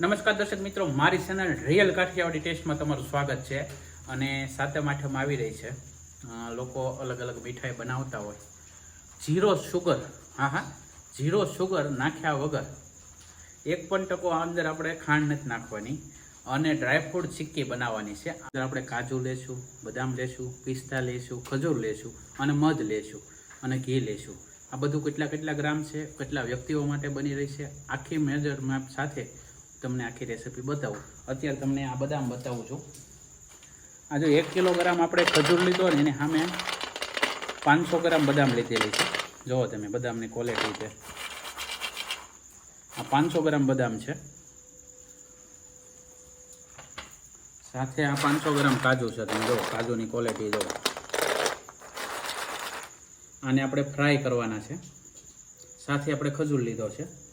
નમસ્કાર દર્શક મિત્રો, મારી ચેનલ રિયલ કાઠિયાવાડી ટેસ્ટમાં તમારું સ્વાગત છે અને સાતમ આઠમ આવી રહી છે. લોકો અલગ અલગ મીઠાઈ બનાવતા હોય. ઝીરો સુગર, હા હા ઝીરો સુગર નાખ્યા વગર એક પણ ટકો અંદર આપણે ખાંડ નથી નાખવાની અને ડ્રાયફ્રૂટ સિક્કી બનાવવાની છે. અંદર આપણે કાજુ લેશું, બદામ લેશું, પિસ્તા લેશું, ખજૂર લેશું અને મધ લેશું અને ઘી લેશું. આ બધું કેટલા કેટલા ગ્રામ છે, કેટલા વ્યક્તિઓ માટે બની રહી છે, આખી મેજર મેપ સાથે તમને આખી રેસીપી બતાવું. અત્યારે તમને આ બદામ બતાવું છું. આ જો એક કિલોગ્રામ આપણે ખજૂર લીધો ને એની સામે પાંચસો ગ્રામ બદામ લીધેલી છે. જુઓ તમે બદામની ક્વોલિટી છે. આ પાંચસો ગ્રામ બદામ છે. સાથે આ પાંચસો ગ્રામ કાજુ છે. તમે જુઓ, કાજુની ક્વોલિટી જુઓ. આને આપણે ફ્રાય કરવાના છે. સાથે આપણે ખજૂર લીધો છે.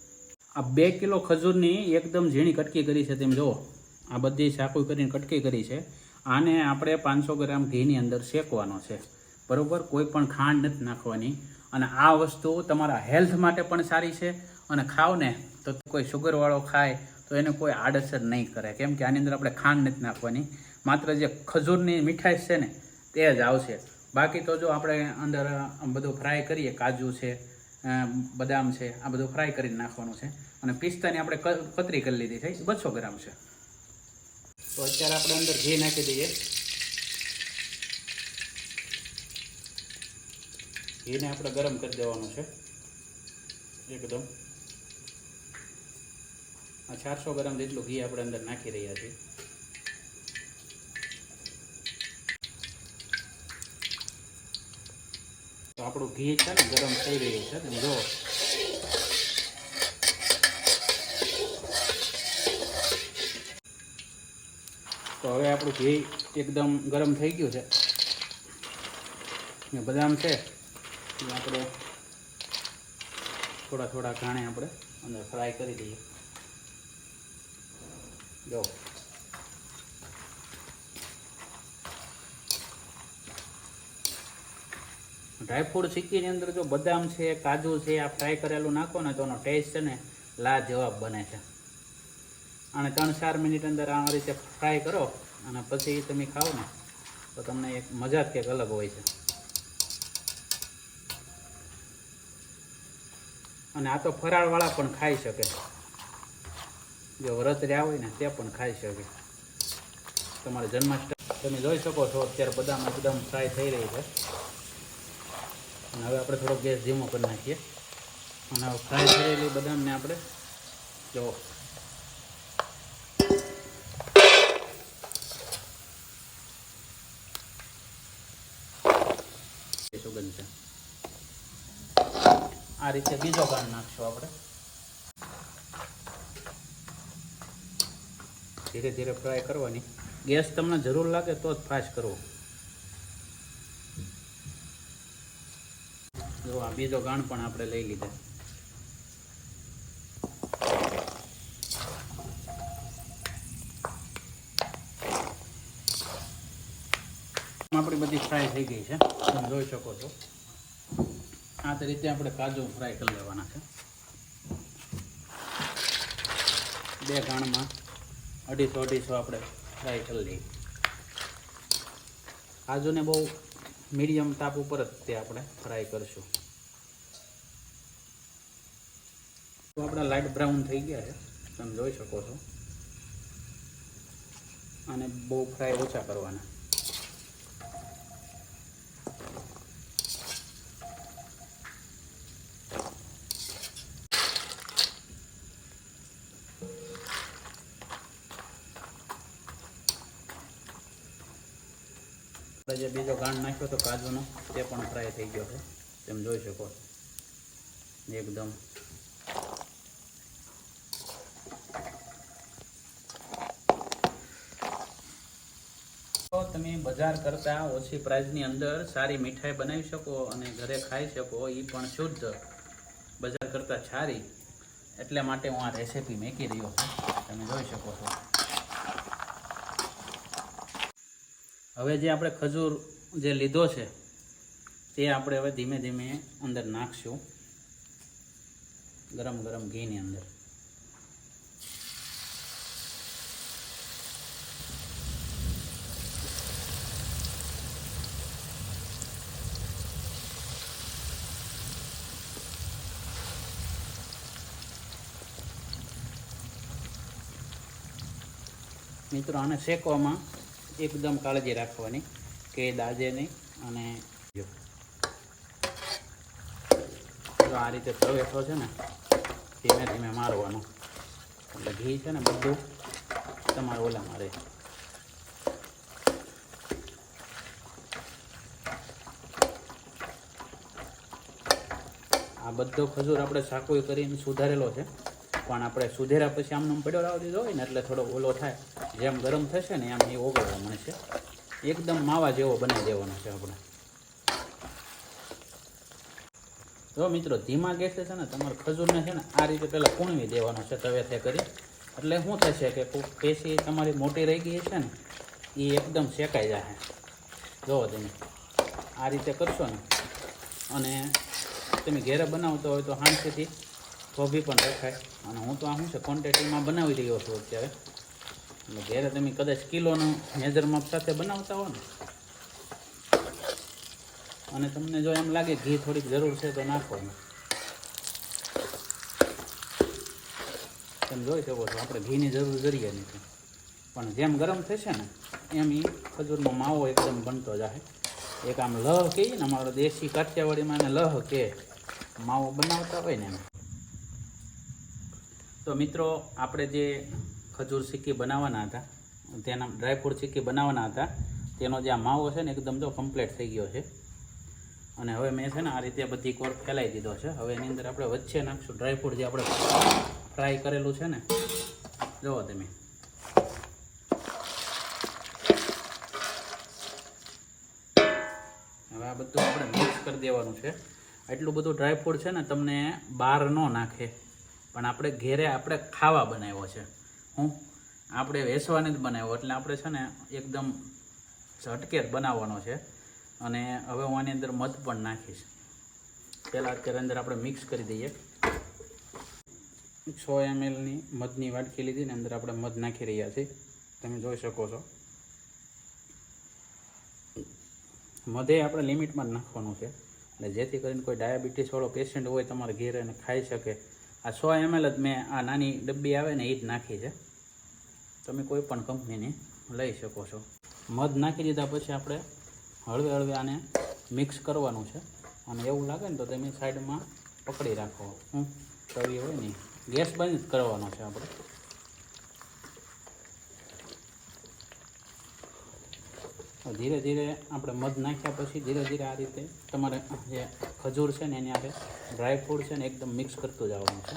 આ બે કિલો ખજૂરની એકદમ ઝીણી કટકી કરી છે તેમ જુઓ. આ બધી સાકું કરીને કટકી કરી છે. આને આપણે પાંચસો ગ્રામ ઘીની અંદર શેકવાનો છે. બરાબર? કોઈ પણ ખાંડ નથી નાખવાની. અને આ વસ્તુ તમારા હેલ્થ માટે પણ સારી છે અને ખાવ ને તો કોઈ શુગરવાળો ખાય તો એને કોઈ આડઅસર નહીં કરે. કેમ કે આની અંદર આપણે ખાંડ નથી નાખવાની. માત્ર જે ખજૂરની મીઠાઈ છે ને, તે જ આવશે. બાકી તો જો આપણે અંદર બધું ફ્રાય કરીએ, કાજુ છે બદામ છે, આ બધું ફ્રાય કરીને નાખવાનું છે. અને પિસ્તાની આપણે કતરી કરી લીધી છે બસો ગ્રામ છે. તો અત્યારે આપણે અંદર ઘી નાખી દઈએ. ઘીને આપણે ગરમ કરી દેવાનું છે. એકદમ. આ ચારસો ગ્રામ જેટલું ઘી આપણે અંદર નાખી રહ્યા છીએ. તો આપણું ઘી છે ને ગરમ થઈ રહ્યું છે તમે જુઓ તો હવે આપણું ઘી એકદમ ગરમ થઈ ગયું છે. ને બદામ છે, એ આપણે થોડા થોડા ઘાણે આપણે અંદર ફ્રાય કરી દઈએ. જો. ડ્રાયફ્રૂટ ચીક્કીની અંદર જો બદામ છે, કાજુ છે, આ ફ્રાય કરેલું નાખો ને તો એનો ટેસ્ટ છે ને લાજવાબ બને છે. અને ત્રણ ચાર મિનિટ અંદર આ રીતે ફ્રાય કરો અને પછી તમે ખાઓ ને તો તમને એક મજા જ કંઈક અલગ હોય છે. અને આ તો ફરાળવાળા પણ ખાઈ શકે. જો વ્રત રહ્યા હોય ને તે પણ ખાઈ શકે. તમારે જન્માષ્ટમી, તમે જોઈ શકો છો અત્યારે બદામ એકદમ ફ્રાય થઈ રહી છે. અને હવે આપણે થોડો ગેસ ધીમો કરી નાખીએ. અને ફ્રાય થયેલી બદામને આપણે જો સુગંધ આ રીતે બીજો ગાળ નાખશું આપણે. ધીરે ધીરે ફ્રાય કરવાની. ગેસ તમને જરૂર લાગે તો જ ફાસ્ટ કરવો. જો આ બીજો ગાણ પણ આપણે લઈ લીધા. આપણી બધી ફ્રાય થઈ ગઈ છે. તમે જોઈ શકો છો. આ રીતે આપણે કાજુ ફ્રાય કરી લેવાના છે. બે ગાણમાં અઢીસો અઢીસો આપણે ફ્રાય કરી લઈએ. કાજુને બહુ મીડિયમ તાપ ઉપર જ તે આપણે ફ્રાય કરશું. તો આપણા લાઇટ બ્રાઉન થઈ ગયા છે. તમે જોઈ શકો છો. અને બહુ ફ્રાય ઓછા કરવાના આપણે જે બીજો ગાંઠ નાખ્યો હતો કાજુનો, તે પણ ફ્રાય થઈ ગયો છે. તેમ જોઈ શકો એકદમ. તમે બજાર કરતાં ઓછી પ્રાઇઝની અંદર સારી મીઠાઈ બનાવી શકો અને ઘરે ખાઈ શકો એ પણ શુદ્ધ. બજાર કરતાં સારી. એટલે માટે હું આ રેસીપી મેકી રહ્યો છું. તમે જોઈ શકો છો. હવે જે આપણે ખજૂર જે લીધો છે, તે આપણે હવે ધીમે ધીમે અંદર નાખશું. ગરમ ગરમ ઘીની અંદર. મિત્રો, આને શેકવામાં એકદમ કાળજી રાખવાની. કે દાજે નહીં, અને જો. આ રીતે તવેથો છે ને, ધીમે ધીમે મારવાનું. એટલે ઘી છે ને બધું તમારે ઓલા મારે આ બધો ખજૂર આપણે સાકોઈ કરીને સુધારેલો છે, પણ આપણે સુધેરા પછી આમનો પડ્યો લાવી દીધો હોય ને એટલે થોડો ઓલો થાય. જેમ ગરમ થશે ને એમ એ ઓગળવા મળશે. એકદમ માવા જેવો બનાવી દેવાનો છે આપણે. જો મિત્રો, ધીમા ગેસે છે ને, તમારે ખજૂરને છે ને, આ રીતે પહેલાં કૂણવી દેવાનો છે તવેથે કરી. એટલે શું થશે કે પેશી તમારી મોટી રહી ગઈ છે ને એ એકદમ શેકાઈ જશે જુઓ તમે આ રીતે કરશો ને, અને તમે ઘેરે બનાવતો હોય તો હાંસીથી કોબી પણ રખાય. અને હું તો આ શું છે ક્વોન્ટિટીમાં બનાવી રહ્યો છું અત્યારે. એટલે ઘેરે તમે કદાચ કિલોનું મેજર માપ સાથે બનાવતા હો ને, અને તમને જો એમ લાગે ઘી થોડીક જરૂર છે તો નાખો. તમે જોઈ શકો છો, આપણે ઘીની જરૂર કરીએ નથી. પણ જેમ ગરમ થશે ને, એમ એ ખજૂરનો માવો એકદમ બનતો જાય એક આમ લહ કહીએ ને, અમારો દેશી કાઠિયાવાડીમાં એને લહ કે માવો બનાવતા હોય ને તો મિત્રો, આપણે જે ખજૂર સિક્કી બનાવવાના હતા. તેના ડ્રાયફ્રૂટ સિક્કી બનાવવાના હતા. તેનો જે આ માવો છે ને એકદમ તો કમ્પ્લીટ થઈ ગયો છે. અને હવે મેં છે ને આ રીતે બધી કોર ફેલાઈ દીધો છે. હવે એની અંદર આપણે વચ્ચે નાખશું ડ્રાયફ્રૂટ જે આપણે ફ્રાય કરેલું છે ને. જુઓ તમે. હવે આ બધું આપણે મિક્સ કરી દેવાનું છે. એટલું બધું ડ્રાયફ્રૂટ છે ને તમને બહાર ન નાખે. પણ આપણે ઘેરે આપણે ખાવા બનાવ્યો છે. હું? આપણે વેસવાને જ બનાવ્યો, એટલે આપણે છે ને એકદમ ઝટકે બનાવવાનો છે. અને હવે હું આની અંદર મધ પણ નાખીશ. પહેલાં અત્યારે અંદર આપણે મિક્સ કરી દઈએ. સો એમએલની મધની વાટકી લીધી ને અંદર આપણે મધ નાખી રહ્યા છીએ. તમે જોઈ શકો છો. મધે આપણે લિમિટમાં જ નાખવાનું છે. એટલે જેથી કરીને કોઈ ડાયાબિટીસવાળો પેશન્ટ હોય, તમારે ઘેર એને ખાઈ શકે. આ સો એમએલ જ મેં આ નાની ડબ્બી આવે ને એ જ નાખી છે. તમે કોઈ પણ કંપનીની લઈ શકો છો. મધ નાખી દીધા પછી આપણે હળવે હળવે આને મિક્સ કરવાનું છે. અને એવું લાગે ને તો તમે સાઈડમાં પકડી રાખો. હું તવી હોય ને ગેસ બંધ કરવાનો છે આપણે. ધીરે ધીરે આપણે મધ નાખ્યા પછી ધીરે ધીરે આ રીતે તમારે જે ખજૂર છે ને એની આપણે ડ્રાય ફ્રૂટ છે ને એકદમ મિક્સ કરતું જવાનું છે.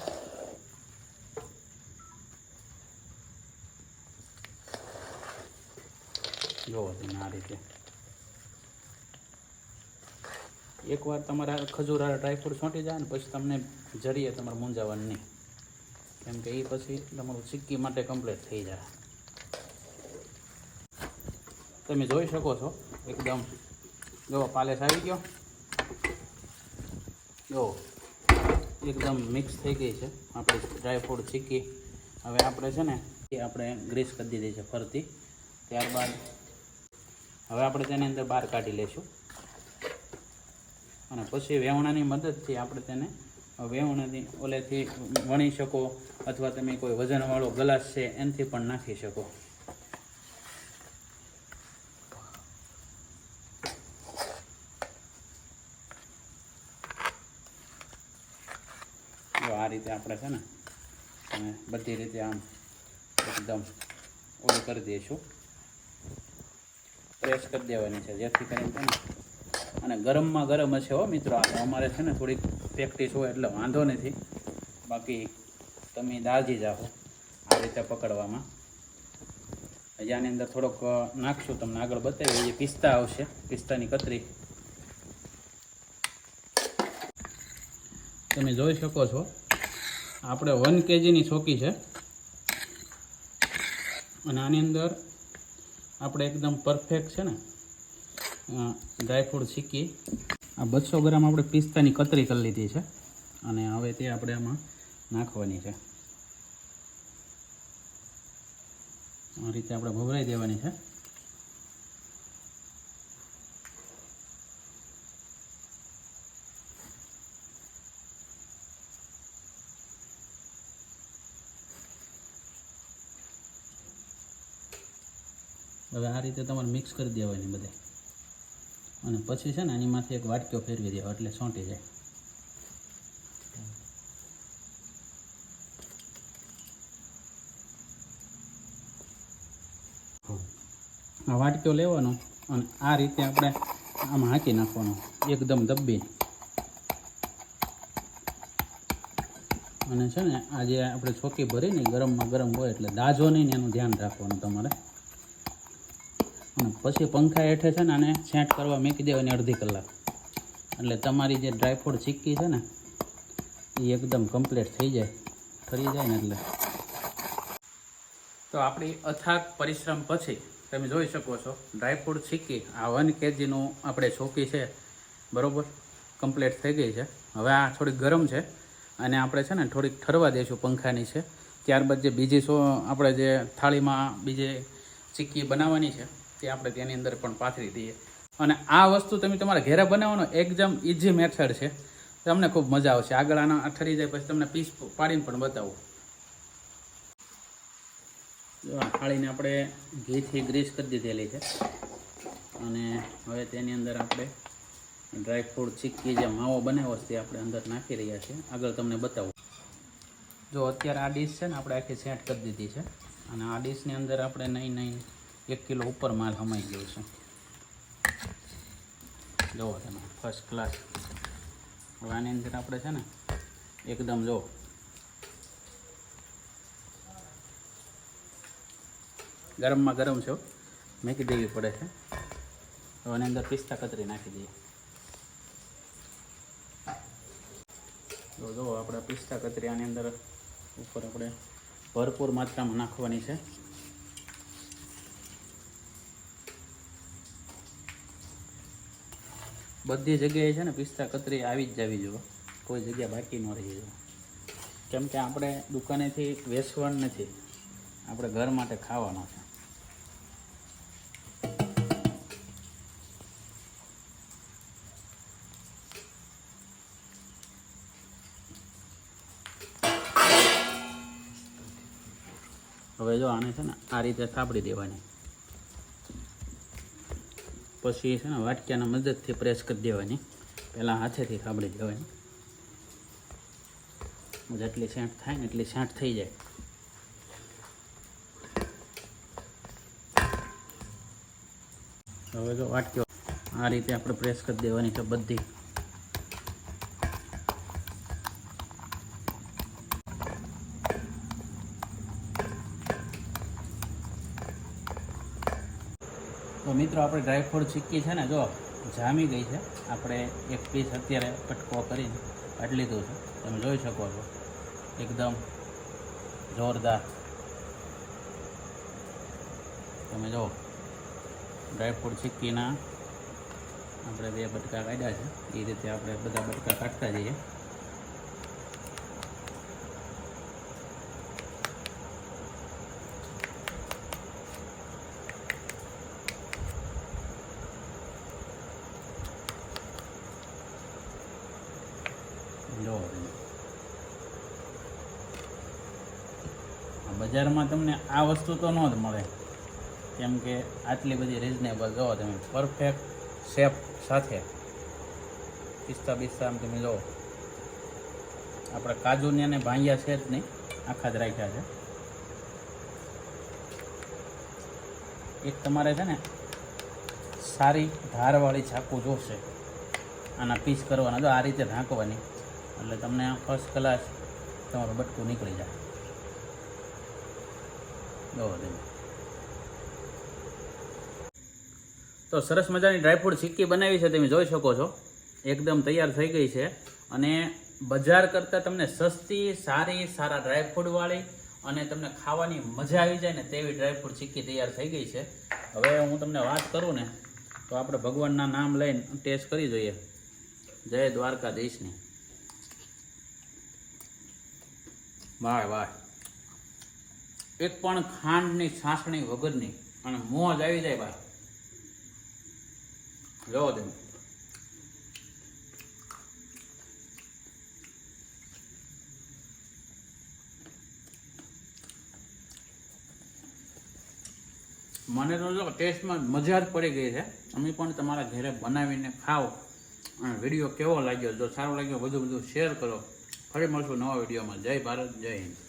જોવો તમે આ રીતે. એકવાર તમારા ખજૂર આ ડ્રાયફ્રૂટ છોંટી જાય ને પછી તમને જરીએ તમારે મૂંઝાવાનું નહીં. કેમ કે એ પછી તમારું સિક્કી માટે કમ્પ્લીટ થઈ જાય. તમે જોઈ શકો છો, એકદમ. જો, પાલેસ આવી ગયો. જો, એકદમ મિક્સ થઈ ગઈ છે. આપણે ડ્રાયફ્રૂટ ચીકી હવે આપણે છે ને, એ આપણે ગ્રીસ કરી દીધી છે ફરતી. ત્યારબાદ હવે આપણે તેની અંદર બહાર કાઢી લઈશું. અને પછી વેવણાની મદદથી આપણે તેને વેવણાની ઓલેથી વણી શકો, અથવા તમે કોઈ વજનવાળો ગ્લાસ છે, એનાથી પણ નાખી શકો જો આ રીતે આપણે છે ને, અને બધી રીતે આમ એકદમ ઓલું કરી દઈશું. પ્રેસ કરી દેવાની છે, જેથી કરીને અને ગરમમાં ગરમ હશે હો મિત્રો અમારે છે ને થોડીક પ્રેક્ટિસ હોય એટલે વાંધો નથી. બાકી તમે દાજી જાઓ આ રીતે પકડવામાં. હજી આની અંદર થોડોક નાખશું તમને આગળ બતાવી. એ પિસ્તા આવશે, પિસ્તાની કતરી. તમે જોઈ શકો છો. આપણે વન કેજીની ચોકી છે. અને આની અંદર આપણે એકદમ પરફેક્ટ છે ને ડ્રાયફ્રૂટ શીખી. આ બસો ગ્રામ આપણે પિસ્તાની કતરી કરી લીધી છે. અને હવે તે આપણે આમાં નાખવાની છે. આ રીતે આપણે ભભરાઈ દેવાની છે. હવે આ રીતે તમારે મિક્સ કરી દેવાની બધે. અને પછી છે ને માથે એક વાટક્યો ફેરવી દેવા એટલે સોંટી જાય. આ વાટક્યો લેવાનો અને આ રીતે આપણે આમાં હાંકી નાખવાનો. એકદમ દબ્બી. અને છે ને આ જે આપણે ચોકી ભરીને ગરમમાં ગરમ હોય એટલે દાજો નહીં એનું ધ્યાન રાખવાનું તમારે. અને પછી પંખા હેઠે છે ને આને છેંટ કરવા મૂકી દેવાની અડધી કલાક. એટલે તમારી જે ડ્રાયફ્રૂટ ચીક્કી છે ને એ એકદમ કમ્પ્લીટ થઈ જાય. ફરી જાય ને એટલે. તો આપણી અથાગ પરિશ્રમ પછી તમે જોઈ શકો છો ડ્રાયફ્રૂટ ચીક્કી. આ વન કેજીનું આપણે ચોકી છે, બરોબર? કમ્પ્લીટ થઈ ગઈ છે. હવે આ થોડીક ગરમ છે, અને આપણે છે ને થોડીક ઠરવા દઈશું પંખાની છે. ત્યારબાદ જે બીજી સો આપણે જે થાળીમાં બીજી ચીક્કી બનાવવાની છે તે આપણે તેની અંદર પણ પાથરી દઈએ. અને આ વસ્તુ તમે તમારા ઘેરે બનાવવાનો એકદમ ઇઝી મેથડ છે. તમને ખૂબ મજા આવશે. આગળ આના આ જાય પછી તમને પીસ પાડીને પણ બતાવું. હાળીને આપણે ઘીથી ગ્રીસ કરી દીધેલી છે. અને હવે તેની અંદર આપણે ડ્રાયફ્રૂટ ચીક્કી જે માવો બનાવ્યો છે તે આપણે અંદર નાખી રહ્યા છીએ. આગળ તમને બતાવું. જો અત્યારે આ ડીશ છે ને, આપણે આખી સેટ કરી દીધી છે. અને આ ડીશની અંદર આપણે નહીં નહીં એક કિલો ઉપર માલ સમાઈ ગયો છે. જુઓ તમે ફર્સ્ટ ક્લાસ આની અંદર આપણે છે ને, એકદમ જો ગરમમાં ગરમ છે મેકી દેવી પડે છે. તો આની અંદર પિસ્તા કતરી નાખી દઈએ. તો જો આપણે પિસ્તા કતરી આની અંદર ઉપર આપણે ભરપૂર માત્રામાં નાખવાની છે. બધી જગ્યાએ છે ને પિસ્તા કતરી આવી જ જવી જોઈએ કોઈ જગ્યા બાકી ન રહી જોઈએ કેમ કે આપણે દુકાનેથી વેચવાનું નથી. આપણે ઘર માટે ખાવાનો છે. હવે જો આને છે ને આ રીતે થાપડી દેવાની. પછી છે ને વાટક્યાના મદદથી પ્રેસ કરી દેવાની. પહેલાં હાથેથી થાબડી દેવાની. જેટલી સેન્ટ થાય ને એટલી સેન્ટ થઈ જાય. હવે જો વાટક્યો. આ રીતે આપણે પ્રેસ કરી દેવાની છે બધી તો મિત્રો, આપણે ડ્રાયફ્રૂટ ચીક્કી છે ને, જો જામી ગઈ છે. આપણે એક પીસ અત્યારે કટકો કરીને કાઢી લીધું છે. તમે જોઈ શકો છો. એકદમ જોરદાર. તમે જો ડ્રાયફ્રૂટ ચીક્કીના આપણે બે બટકા કાઢ્યા છે. એ રીતે આપણે બધા બટકા કાઢતા જઈએ જો તમે. આ બજારમાં તમને આ વસ્તુ તો ન જ મળે. કેમ કે આટલી બધી રિઝનેબલ જો તમે પરફેક્ટ શેપ સાથે પિસ્તા બિસ્તા આમ તમે જો. આપણે કાજુને અને ભાંગ્યા છે જ નહીં, આખા જ રાખ્યા છે. એક તમારે છે ને સારી ધારવાળી ચાકુ જોશે. આના પીસ કરવાના, જો આ રીતે ઢાંકવાની, એટલે તમને ફર્સ્ટ ક્લાસ તમારું બટકું નીકળી જાય. તો સરસ મજાની ડ્રાયફ્રૂટ સિક્કી બનાવી છે, તમે જોઈ શકો છો. એકદમ તૈયાર થઈ ગઈ છે. અને બજાર કરતાં તમને સસ્તી, સારી, સારા ડ્રાયફ્રૂટવાળી અને તમને ખાવાની મજા આવી જાય ને તેવી ડ્રાયફ્રૂટ સિક્કી તૈયાર થઈ ગઈ છે. હવે હું તમને વાત કરું ને, તો આપણે ભગવાનના નામ લઈને ટેસ્ટ કરી જોઈએ. જય દ્વારકાધીશની. વાહ વાહ. એક પણ ખાંડની છાસણી વગરની અને મોજ આવી જાય ભાઈ જોવો તમે. મને તો જો ટેસ્ટમાં મજા જ પડી ગઈ છે. તમે પણ તમારા ઘરે બનાવીને ખાઓ. અને વીડિયો કેવો લાગ્યો? જો સારો લાગ્યો, બધું બધું શેર કરો. ફરી મળશું નવા વિડીયોમાં. જય ભારત, જય હિન્દ.